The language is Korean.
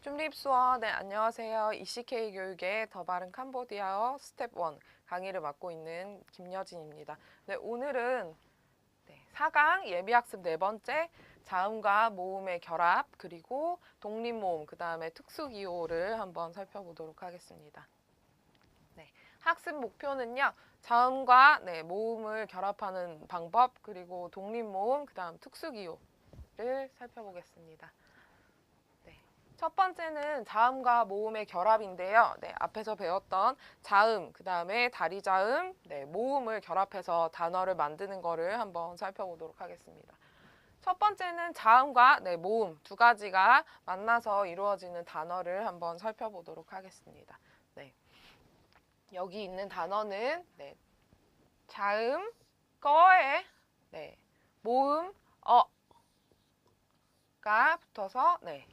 줌립 수어 네 안녕하세요 ECK 교육의 더 바른 캄보디아어 스텝 1 강의를 맡고 있는 김여진입니다. 네 오늘은 네, 4강 예비학습 네 번째 자음과 모음의 결합 그리고 독립모음 그 다음에 특수기호를 한번 살펴보도록 하겠습니다. 네, 학습 목표는요 자음과 네, 모음을 결합하는 방법 그리고 독립모음 그 다음 특수기호를 살펴보겠습니다. 첫 번째는 자음과 모음의 결합인데요. 네, 앞에서 배웠던 자음, 그 다음에 다리자음, 네, 모음을 결합해서 단어를 만드는 거를 한번 살펴보도록 하겠습니다. 첫 번째는 자음과 네, 모음 두 가지가 만나서 이루어지는 단어를 한번 살펴보도록 하겠습니다. 네. 여기 있는 단어는 네, 자음, 꺼에 네, 모음, 어가 붙어서 네,